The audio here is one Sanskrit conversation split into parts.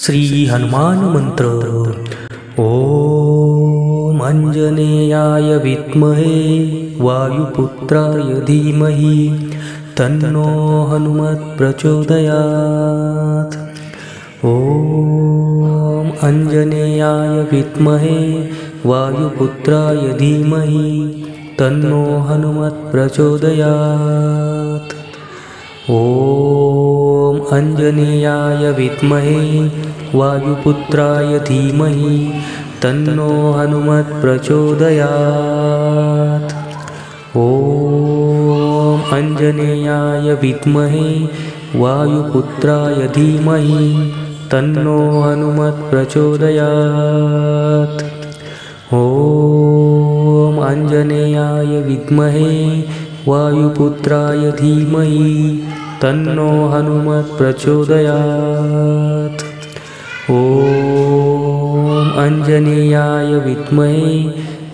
श्री हनुमान मंत्र ॐ अञ्जनेयाय विद्महे वायुपुत्राय धीमहि तन्नो हनुमत् प्रचोदयात्। ॐ अञ्जनेयाय विद्महे वायुपुत्राय धीमहि तन्नो हनुमत् प्रचोदयात्। ॐ अञ्जनेयाय विद्महे वायुपुत्राय धीमहि तन्नो हनुमत् प्रचोदयात्। ॐ अञ्जनेयाय विद्महे वायुपुत्राय धीमहि तन्नो हनुमत् प्रचोदयात्। ॐ अञ्जनेयाय विद्महे वायुपुत्राय धीमहि तन्नो हनुमत् प्रचोदयात् ॐ अञ्जनेयाय विद्महे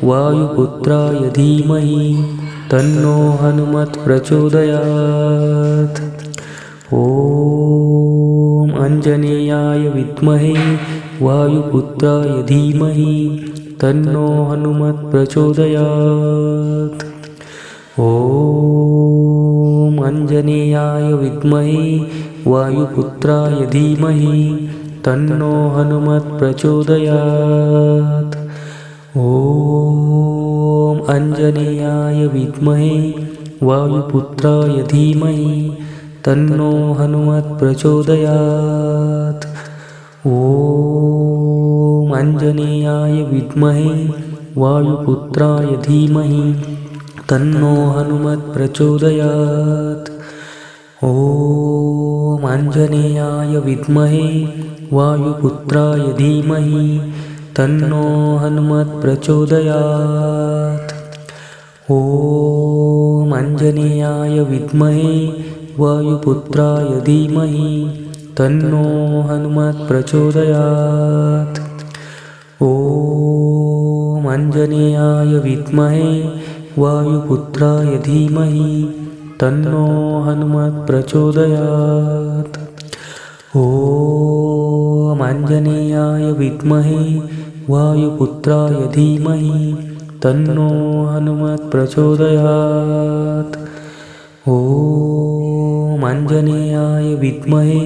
वायुपुत्राय धीमहि तन्नो हनुमत् प्रचोदयात् ॐ अञ्जनेयाय विद्महे वायुपुत्राय धीमहि तन्नो हनुमत् प्रचोदयात् ॐ अञ्जनेयाय विद्महे वायुपुत्राय धीमहि तन्नो हनुमत् प्रचोदयात्। ॐ अञ्जनेयाय विद्महे वायुपुत्राय धीमहि तन्नो हनुमत् प्रचोदयात्। ॐ अञ्जनेयाय विद्महे वायुपुत्राय धीमहि तन्नो हनुमत् प्रचोदयात्। ॐ आञ्जनेयाय विद्महे वायुपुत्राय धीमहि तन्नो हनुमत् प्रचोदयात्। ॐ अञ्जनेयाय विद्महे वायुपुत्राय धीमहि तन्नो हनुमत् प्रचोदयात्। ॐ अञ्जनेयाय विद्महे वायुपुत्राय धीमहि तन्नो हनुमत् प्रचोदयात्। ॐ आञ्जनेयाय विद्महे वायुपुत्राय धीमहि तन्नो हनुमत् प्रचोदयात्। ॐ आञ्जनेयाय विद्महे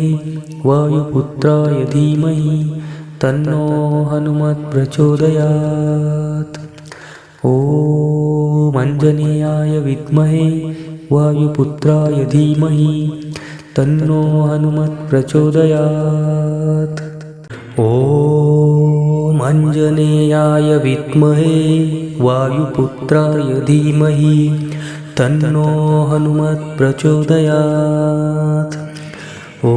वायुपुत्राय धीमहि तन्नो हनुमत् प्रचोदयात् ॐ अञ्जनेयाय विद्महे वायुपुत्राय धीमहि तन्नो हनुमत् प्रचोदयात्। ॐ अञ्जनेयाय विद्महे वायुपुत्राय धीमहि तन्नो हनुमत् प्रचोदयात्। ॐ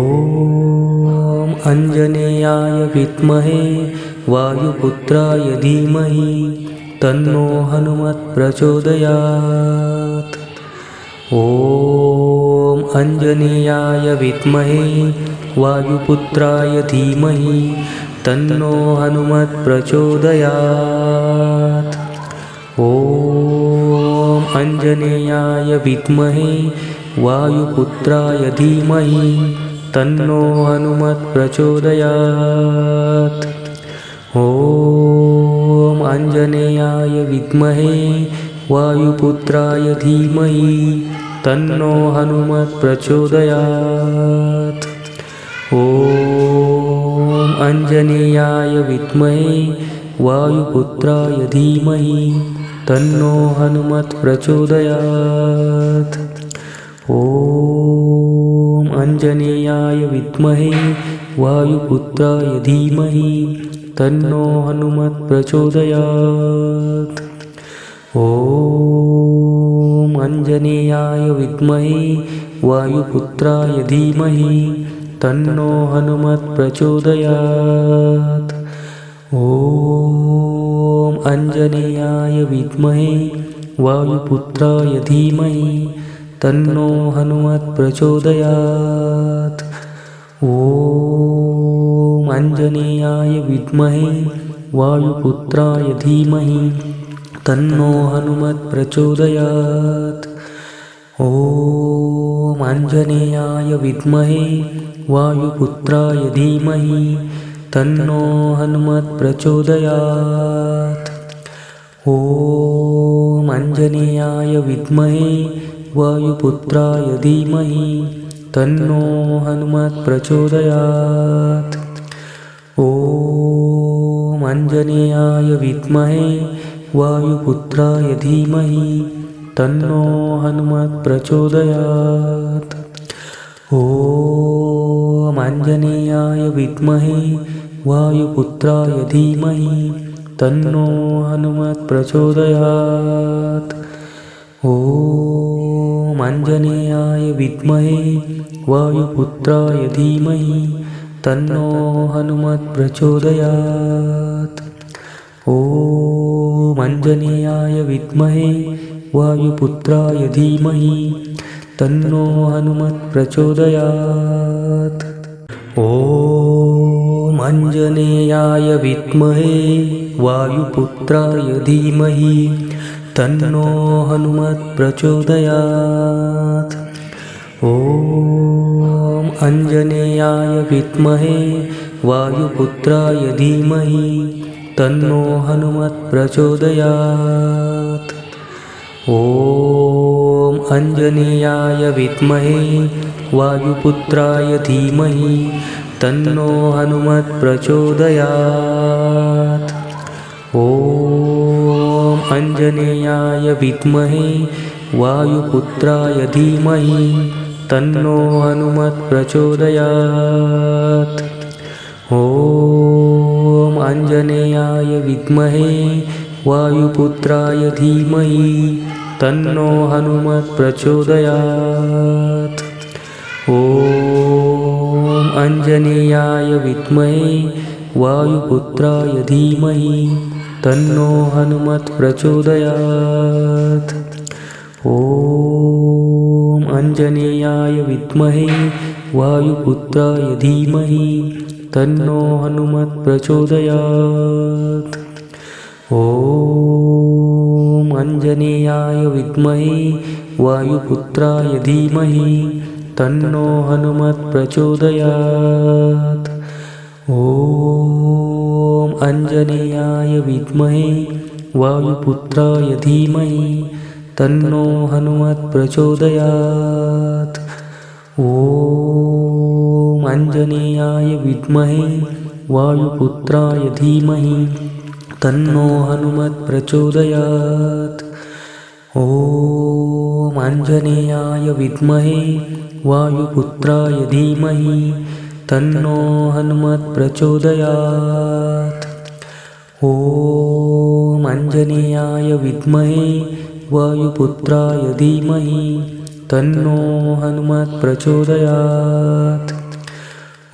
अञ्जनेयाय विद्महे वायुपुत्राय धीमहि तन्नो हनुमत् प्रचोदयात्। ॐ अञ्जनेयाय विद्महे वायुपुत्राय धीमहि तन्नो हनुमत् प्रचोदयात्। ॐ अञ्जनेयाय विद्महे वायुपुत्राय धीमहि तन्नो हनुमत् प्रचोदयात्। ॐ अञ्जनेयाय विद्महे वायुपुत्राय धीमहि तन्नो हनुमत् प्रचोदयात्। ॐ अञ्जनेयाय विद्महे वायुपुत्राय धीमहि तन्नो हनुमत् प्रचोदयात्। ॐ अञ्जनेयाय विद्महे वायुपुत्राय धीमहि तन्नो हनुमत् प्रचोदयात्। ॐ अञ्जनेयाय विद्महे वायुपुत्राय धीमहि तन्नो हनुमत् प्रचोदयात्। ॐ अञ्जनेयाय विद्महे वायुपुत्राय धीमहि तन्नो हनुमत् प्रचोदयात् ॐ अञ्जनेयाय विद्महे वायुपुत्राय धीमहि तन्नो हनुमत् प्रचोदयात्। ॐ आञ्जनेयाय विद्महे वायुपुत्राय धीमहि तन्नो हनुमत् प्रचोदयात्। ॐ अञ्जनेयाय विद्महे वायुपुत्राय धीमहि तन्नो हनुमत् प्रचोदयात्। ॐ अञ्जनेयाय विद्महे वायुपुत्राय धीमहि तन्नो हनुमत् प्रचोदयात्। ॐ अञ्जनेयाय विद्महे वायुपुत्राय धीमहि तन्नो हनुमत् प्रचोदयात् ॐ अञ्जनेयाय विद्महे वायुपुत्राय धीमहि तन्नो हनुमत् प्रचोदयात् ॐ अञ्जनेयाय विद्महे वायुपुत्राय धीमहि तन्नो हनुमत् प्रचोदयात् ॐ अञ्जनेयाय विद्महे वायुपुत्राय धीमहि तन्नो हनुमत् प्रचोदयात्। ॐ अञ्जनेयाय विद्महे वायुपुत्राय धीमहि तन्नो हनुमत् प्रचोदयात्। ॐ अञ्जनेयाय विद्महे वायुपुत्राय धीमहि तन्नो हनुमत् प्रचोदयात्। ॐ अञ्जनेयाय विद्महे वायुपुत्राय धीमहि तन्नो हनुमत् प्रचोदयात् ॐ अञ्जनेयाय विद्महे वायुपुत्राय धीमहि तन्नो हनुमत् प्रचोदयात् ॐ अञ्जनेयाय विद्महे वायुपुत्राय धीमहि तन्नो हनुमत् प्रचोदयात्। ॐ अञ्जनेयाय विद्महे वायुपुत्राय धीमहि तन्नो हनुमत् प्रचोदयात्। ॐ अञ्जनेयाय विद्महे वायुपुत्राय धीमहि तन्नो हनुमत् प्रचोदयात् ॐ अञ्जनेयाय विद्महे वायुपुत्राय धीमहि तन्नो हनुमत् प्रचोदयात्। ॐ अञ्जनेयाय विद्महे वायुपुत्राय धीमहि तन्नो हनुमत् प्रचोदयात्। ॐ अञ्जनेयाय विद्महे वायुपुत्राय धीमहि तन्नो हनुमत् प्रचोदयात्। ॐ अञ्जनेयाय विद्महे वायुपुत्राय धीमहि तन्नो हनुमत् प्रचोदयात्।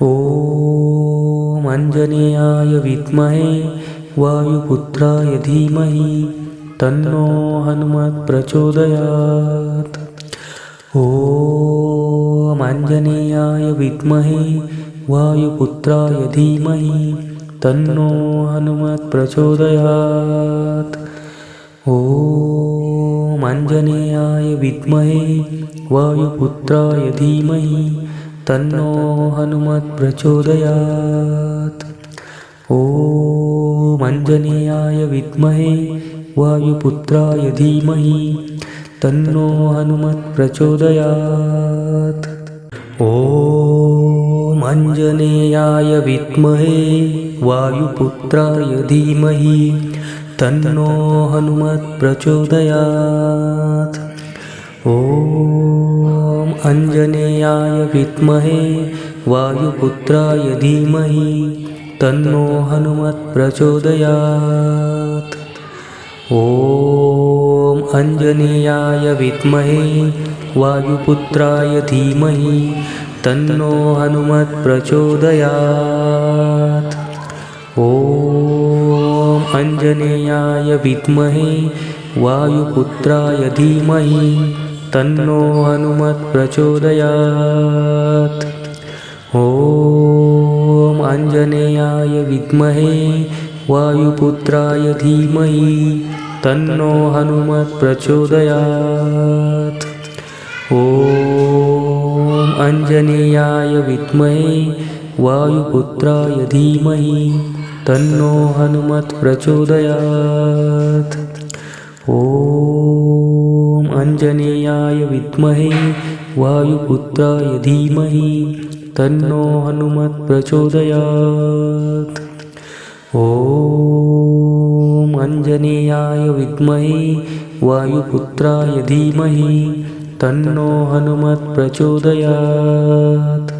ॐ अञ्जनेयाय विद्महे वायुपुत्राय धीमहि तन्नो हनुमत् प्रचोदयात्। ॐ अञ्जनेयाय विद्महे वायुपुत्राय धीमहि तन्नो हनुमत् प्रचोदयात्। ॐ अञ्जनेयाय विद्महे वायुपुत्राय धीमहि तन्नो हनुमत् प्रचोदयात्। ॐ अञ्जनेयाय विद्महे वायुपुत्राय धीमहि तन्नो हनुमत् प्रचोदयात्। ॐ अञ्जनेयाय विद्महे वायुपुत्राय धीमहि तन्नो हनुमत् प्रचोदयात्। ॐ अञ्जनेयाय विद्महे वायुपुत्राय धीमहि तन्नो हनुमत् प्रचोदयात्। ॐ अञ्जनेयाय विद्महे वायुपुत्राय धीमहि तन्नो हनुमत् प्रचोदयात्। ॐ अञ्जनेयाय विद्महे वायुपुत्राय धीमहि तन्नो हनुमत् प्रचोदयात्। ॐ अञ्जनेयाय विद्महे वायुपुत्राय धीमहि तन्नो हनुमत् प्रचोदयात्। ॐ अञ्जनेयाय विद्महे वायुपुत्राय धीमहि तन्नो हनुमत् प्रचोदयात्। ॐ अञ्जनेयाय विद्महे वायुपुत्राय धीमहि तन्नो हनुमत् प्रचोदयात्। ॐ अञ्जनेयाय विद्महे वायुपुत्राय धीमहि तन्नो हनुमत् प्रचोदयात्।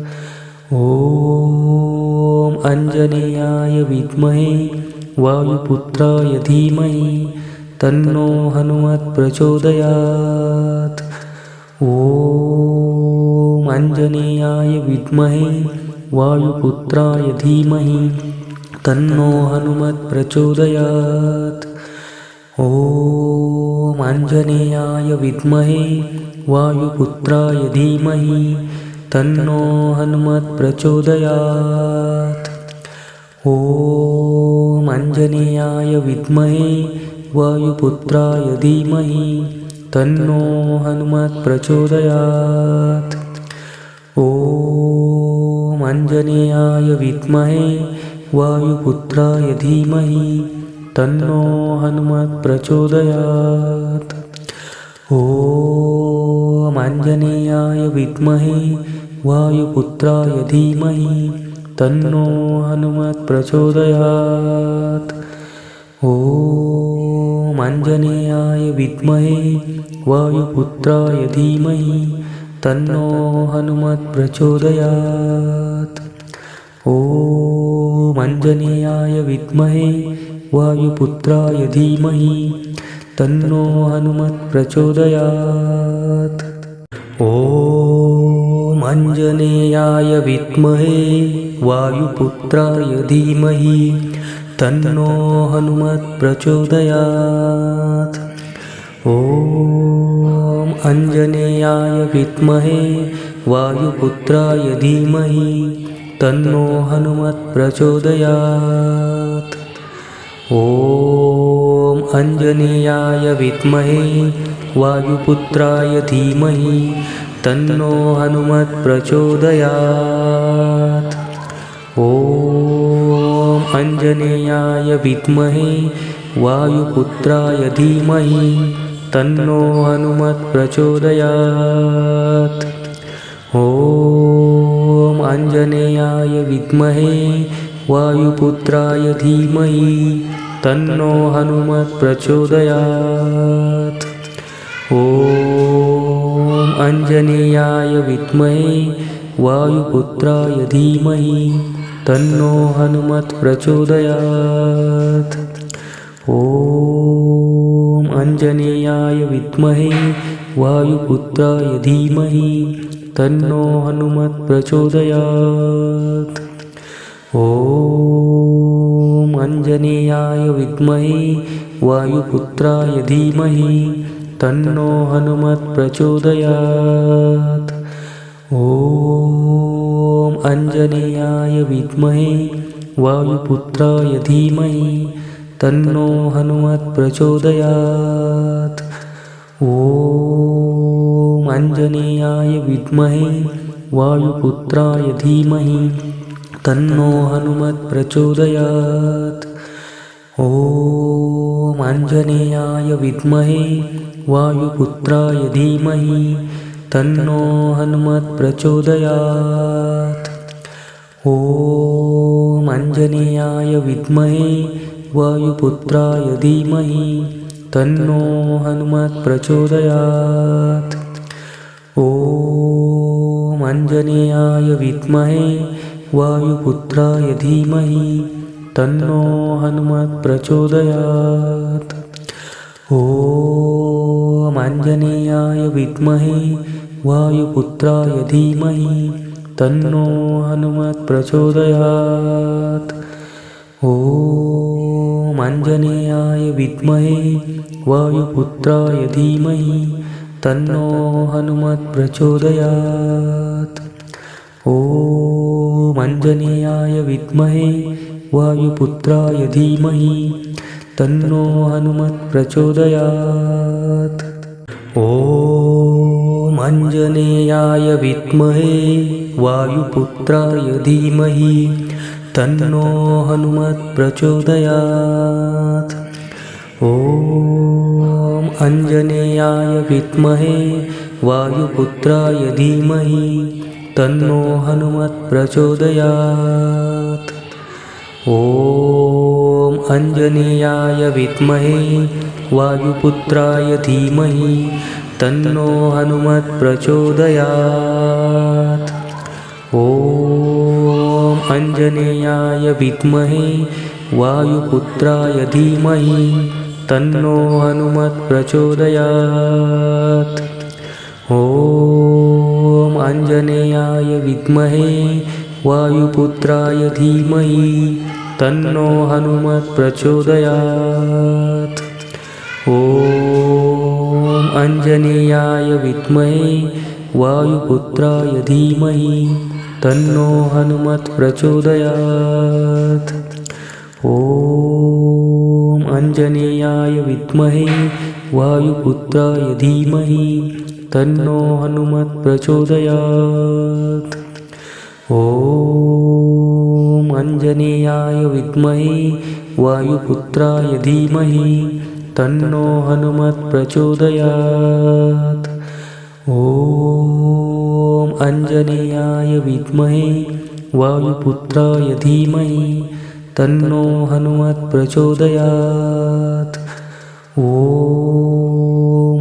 ॐ अञ्जनेयाय विद्महे वायुपुत्राय धीमहि तन्नो हनुमत् प्रचोदयात्। ॐ अञ्जनेयाय विद्महे वायुपुत्राय धीमहि तन्नो हनुमत् प्रचोदयात्। ॐ आञ्जनेयाय विद्महे वायुपुत्राय धीमहि तन्नो हनुमत् प्रचोदयात्। ॐ अञ्जनेयाय विद्महे वायुपुत्राय धीमहि तन्नो हनुमत् प्रचोदयात्। ॐ अञ्जनेयाय विद्महे वायुपुत्राय धीमहि तन्नो हनुमत् प्रचोदयात्। ॐ आञ्जनेयाय विद्महे वायुपुत्राय धीमहि तन्नो हनुमत् प्रचोदयात्। ॐ आञ्जनेयाय विद्महे वायुपुत्राय धीमहि तन्नो हनुमत् प्रचोदयात्। ॐ अञ्जनेयाय विद्महे वायुपुत्राय धीमहि तन्नो हनुमत् प्रचोदयात्। ॐ अञ्जनेयाय विद्महे वायुपुत्राय धीमहि तन्नो हनुमत् प्रचोदयात्। ॐ अञ्जनेयाय विद्महे वायुपुत्राय धीमहि तन्नो हनुमत् प्रचोदयात् ॐ अञ्जनेयाय विद्महे वायुपुत्राय धीमहि तन्नो हनुमत् प्रचोदयात्। ॐ अञ्जनेयाय विद्महे वायुपुत्राय धीमहि तन्नो हनुमत् प्रचोदयात्। ॐ अञ्जनेयाय विद्महे वायुपुत्राय धीमहि तन्नो हनुमत् प्रचोदयात्। ॐ अञ्जनेयाय विद्महे वायुपुत्राय धीमहि तन्नो हनुमत् प्रचोदयात्। ॐ अञ्जनेयाय विद्महे वायुपुत्राय धीमहि तन्नो हनुमत् प्रचोदयात् ॐ अञ्जनेयाय विद्महे वायुपुत्राय धीमहि तन्नो हनुमत् प्रचोदयात्। ॐ अञ्जनेयाय विद्महे वायुपुत्राय धीमहि तन्नो हनुमत् प्रचोदयात्। ॐ अञ्जनेयाय विद्महे वायुपुत्राय धीमहि तन्नो हनुमत् प्रचोदयात् ॐ अञ्जनेयाय विद्महे वायुपुत्राय धीमहि तन्नो हनुमत् प्रचोदयात् ॐ अञ्जनेयाय विद्महे वायुपुत्राय धीमहि तन्नो हनुमत् प्रचोदयात् ॐ अञ्जनेयाय विद्महे वायुपुत्राय धीमहि तन्नो हनुमत् प्रचोदयात्। ॐ अञ्जनेयाय विद्महे वायुपुत्राय धीमहि तन्नो हनुमत् प्रचोदयात्। ॐ अञ्जनेयाय विद्महे वायुपुत्राय धीमहि तन्नो हनुमत् प्रचोदयात् ॐ अञ्जनेयाय विद्महे वायुपुत्राय धीमहि तन्नो हनुमत् प्रचोदयात् ॐ अञ्जनेयाय विद्महे वायुपुत्राय धीमहि तन्नो हनुमत् प्रचोदयात् ॐ अञ्जनेयाय विद्महे वायुपुत्राय धीमहि तन्नो हनुमत् प्रचोदयात्। ॐ अञ्जनेयाय विद्महे वायुपुत्राय धीमहि तन्नो हनुमत् प्रचोदयात्। ॐ अञ्जनेयाय विद्महे वायुपुत्राय धीमहि तन्नो हनुमत् प्रचोदयात्। ॐ अञ्जनेयाय विद्महे वायुपुत्राय धीमहि तन्नो हनुमत् प्रचोदयात्। ॐ अञ्जनेयाय विद्महे वायुपुत्राय धीमहि तन्नो हनुमत् प्रचोदयात्। ॐ अञ्जनेयाय विद्महे वायुपुत्राय धीमहि तन्नो हनुमत् प्रचोदयात्। ॐ अञ्जनेयाय विद्महे वायुपुत्राय धीमहि तन्नो हनुमत् प्रचोदयात्। ॐ अञ्जनेयाय विद्महे वायुपुत्राय धीमहि तन्नो हनुमत् प्रचोदयात्। ॐ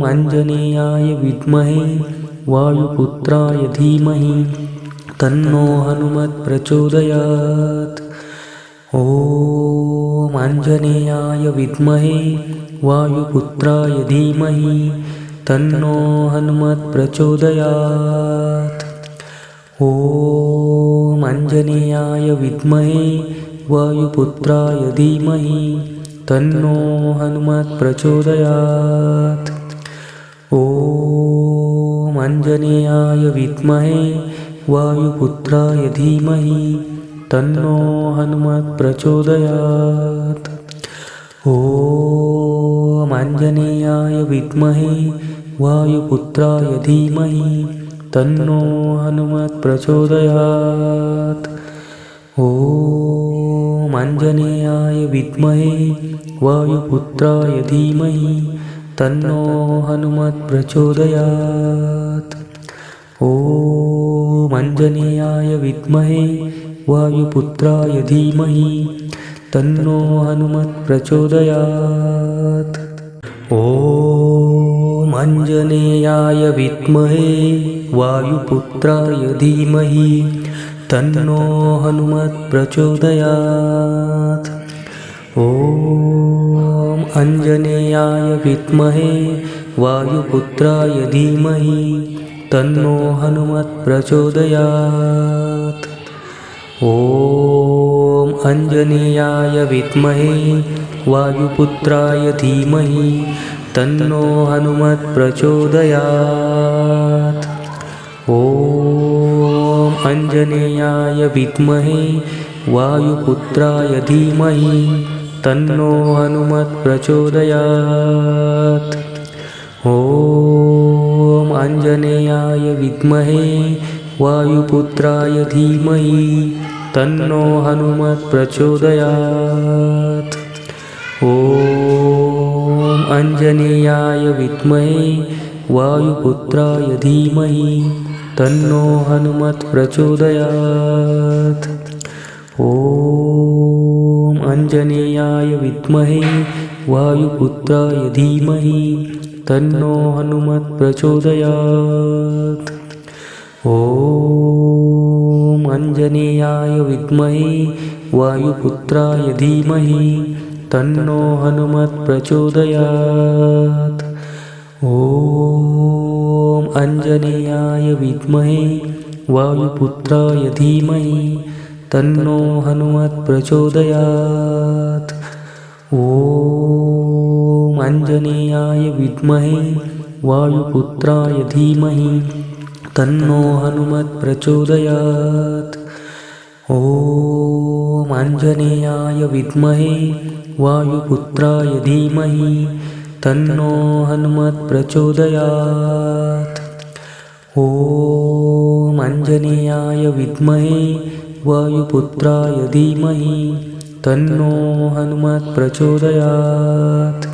अञ्जनेयाय विद्महे वायुपुत्राय धीमहि तन्नो हनुमत् प्रचोदयात्। ॐ अञ्जनेयाय विद्महे वायुपुत्राय धीमहि तन्नो हनुमत् प्रचोदयात्। ॐ अञ्जनेयाय विद्महे वायुपुत्राय धीमहि तन्नो हनुमत् प्रचोदयात् ॐ अञ्जनेयाय विद्महे वायुपुत्राय धीमहि तन्नो हनुमत् प्रचोदयात्। ॐ अञ्जनेयाय विद्महे वायुपुत्राय धीमहि तन्नो हनुमत् प्रचोदयात्। ॐ अञ्जनेयाय विद्महे वायुपुत्राय धीमहि तन्नो हनुमत् प्रचोदयात् ॐ अञ्जनेयाय विद्महे वायुपुत्राय धीमहि तन्नो हनुमत् प्रचोदयात् ॐ अञ्जनेयाय विद्महे वायुपुत्राय धीमहि तन्नो हनुमत् प्रचोदयात् अञ्जनेयाय विद्महे वायुपुत्राय धीमहि तन्नो हनुमत् प्रचोदयात्। ॐ अञ्जनेयाय विद्महे वायुपुत्राय धीमहि तन्नो हनुमत् प्रचोदयात्। ॐ अञ्जनेयाय विद्महे वायुपुत्राय धीमहि तन्नो हनुमत् प्रचोदयात्। ॐ अञ्जनेयाय विद्महे वायुपुत्राय धीमहि तन्नो हनुमत् प्रचोदयात्। ॐ अञ्जनेयाय विद्महे वायुपुत्राय धीमहि तन्नो हनुमत् प्रचोदयात्। ॐ अञ्जनेयाय विद्महे वायुपुत्राय धीमहि तन्नो हनुमत् प्रचोदयात्। ॐ अञ्जनेयाय विद्महे वायुपुत्राय धीमहि तन्नो हनुमत् प्रचोदयात्। ॐ अञ्जनेयाय विद्महे वायुपुत्राय धीमहि तन्नो हनुमत् प्रचोदयात्। ॐ अञ्जनेयाय विद्महे वायुपुत्राय धीमहि तन्नो हनुमत् प्रचोदयात्। ॐ अञ्जनेयाय विद्महे वायुपुत्राय धीमहि तन्नो हनुमत् प्रचोदयात्। ॐ ॐ अञ्जनेयाय विद्महे वायुपुत्राय धीमहि तन्नो हनुमत् प्रचोदयात्